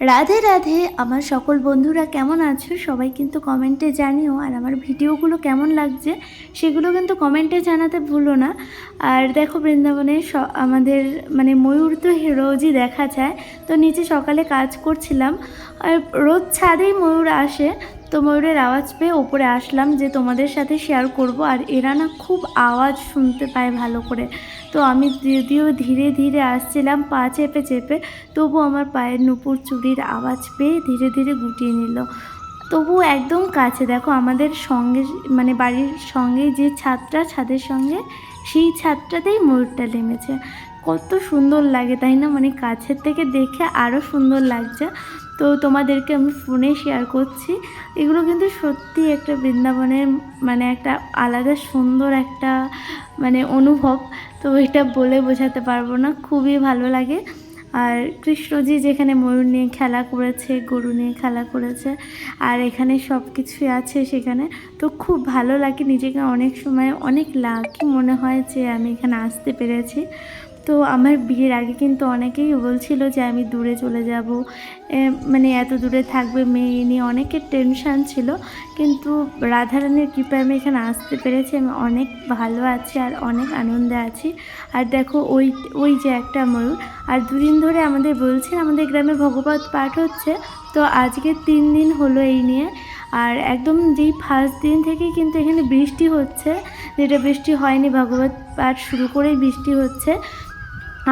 রাধে রাধে, আমার সকল বন্ধুরা কেমন আছো? সবাই কিন্তু কমেন্টে জানিও, আর আমার ভিডিওগুলো কেমন লাগছে সেগুলো কিন্তু কমেন্টে জানাতে ভুলো না। আর দেখো বৃন্দাবনে আমাদের মানে ময়ূর তো রোজই দেখা যায়, তো নিচে সকালে কাজ করছিলাম। আর রোজ ছাদেই ময়ূর আসে তো ময়ূরের আওয়াজ পেয়ে ওপরে আসলাম যে তোমাদের সাথে শেয়ার করব। আর এরা না খুব আওয়াজ শুনতে পায় ভালো করে। তো আমি যদিও ধীরে ধীরে আসছিলাম, পা চেপে চেপে, তবু আমার পায়ের নুপুর চুরির আওয়াজ পেয়ে ধীরে ধীরে গুটিয়ে নিল। তবু একদম কাছে, দেখো আমাদের সঙ্গে মানে বাড়ির সঙ্গে যে ছাদটা, ছাদের সঙ্গে, সেই ছাদটাতেই ময়ূরটা নেমেছে। কত সুন্দর লাগে, তাই না? মানে কাছের থেকে দেখে আরও সুন্দর লাগছে। তো তোমাদেরকে আমি ফোনে শেয়ার করছি। এগুলো কিন্তু সত্যি একটা বৃন্দাবনের মানে একটা আলাদা সুন্দর একটা মানে অনুভব। তো এটা বলে বোঝাতে পারব না, খুবই ভালো লাগে। আর কৃষ্ণজি যেখানে ময়ূর নিয়ে খেলা করেছে, গরু নিয়ে খেলা করেছে, আর এখানে সব কিছুই আছে সেখানে। তো খুব ভালো লাগে, নিজেকে অনেক সময় অনেক লাকি মনে হয় যে আমি এখানে আসতে পেরেছি। তো আমার বিয়ের আগে কিন্তু অনেকেই বলছিল যে আমি দূরে চলে যাব। মানে এত দূরে থাকবে মেয়ে নিয়ে অনেকের টেনশান ছিল। কিন্তু রাধারানীর কৃপায় আমি এখানে আসতে পেরেছি। আমি অনেক ভালো আছি আর অনেক আনন্দে আছি। আর দেখো ওই ওই যে একটা ময়ূর। আর দুদিন ধরে আমাদের বলছে, আমাদের গ্রামে ভগবত পাঠ হচ্ছে। তো আজকে তিন দিন হলো এই নিয়ে। আর একদম যেই ফার্স্ট দিন থেকেই কিন্তু এখানে বৃষ্টি হচ্ছে। যেটা বৃষ্টি হয়নি, ভগবত পাঠ শুরু করেই বৃষ্টি হচ্ছে।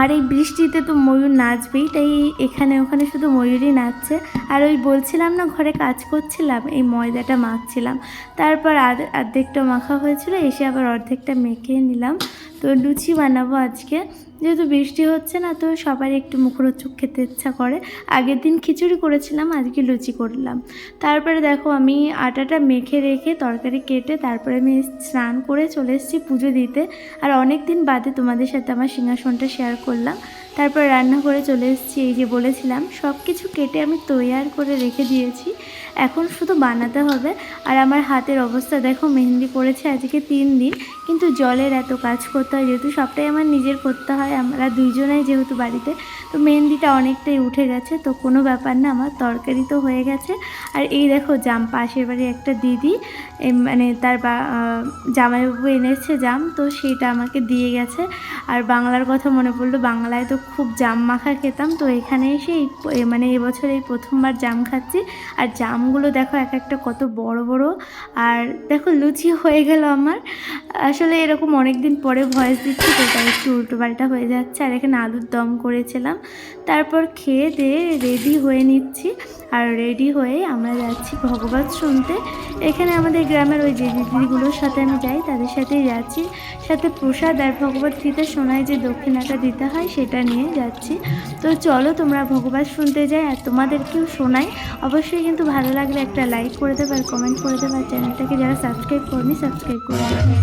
আর এই বৃষ্টিতে তো ময়ূর নাচবেই, তাই এখানে ওখানে শুধু ময়ূরই নাচছে। আর ওই বলছিলাম না, ঘরে কাজ করছিলাম, এই ময়দাটা মাখছিলাম। তারপর অর্ধেকটা মাখা হয়েছিল, এসে আবার অর্ধেকটা মেখে নিলাম। তো লুচি বানাবো আজকে। যেহেতু বৃষ্টি হচ্ছে না, তো সবার একটু মুখরোচক খেতে ইচ্ছা করে। আগের দিন খিচুড়ি করেছিলাম, আজকে লুচি করলাম। তারপরে দেখো আমি আটাটা মেখে রেখে তরকারি কেটে তারপরে আমি স্নান করে চলে এসেছি পুজো দিতে। আর অনেক দিন বাদে তোমাদের সাথে আমার সিংহাসনটা শেয়ার করলাম। তারপর রান্না করে চলে এসেছি, এই যে বলেছিলাম সব কিছু কেটে আমি তৈয়ার করে রেখে দিয়েছি। এখন শুধু বানাতে হবে। আর আমার হাতের অবস্থা দেখো, মেহেন্দি করেছে আজকে তিন দিন, কিন্তু জলের এত কাজ করতে হয়, যেহেতু সবটাই আমার নিজের করতে হয়, আমরা দুইজনাই যেহেতু বাড়িতে, তো মেহেন্দিটা অনেকটাই উঠে গেছে, তো কোনো ব্যাপার না, আমার তরকারি তো হয়ে গেছে। আর এই দেখো, জাম, পাশের বাড়ি একটা দিদি মানে তার জামাইবাবু এনেছে জাম, তো সেটা আমাকে দিয়ে গেছে। আর বাংলার কথা মনে পড়ল, বাংলায় তো খুব জাম মাখা খেতাম, তো এখানে এসে মানে এবছর এই প্রথমবার জাম খাচ্ছি। আর জামগুলো দেখো এক একটা কত বড় বড়। আর দেখো লুচি হয়ে গেল আমার। আসলে এরকম অনেক দিন পরে ভয়েস দিচ্ছি, তো তাই একটু উল্টোপাল্টা হয়ে যাচ্ছে। আর এখানে আলুর দম করেছিলাম। তারপর খেয়ে দিয়ে রেডি হয়ে নিচ্ছি। আর রেডি হয়ে আমরা যাচ্ছি ভগবত শুনতে। এখানে আমাদের গ্রামের ওই যে দিদিগুলোর সাথে আমি যাই, তাদের সাথেই যাচ্ছি। সাথে প্রসাদ আর ভগবত গীতা শোনায় যে দক্ষিণাটা দিতে হয় সেটা নিয়ে যাচ্ছি। তো চলো তোমরা ভগবত শুনতে যাই আর তোমাদেরকেও শোনাই। অবশ্যই কিন্তু ভালো লাগলে একটা লাইক করে দেবে আর কমেন্ট করে দেবে। আর চ্যানেলটাকে যারা সাবস্ক্রাইব করনি সাবস্ক্রাইব করে দেবে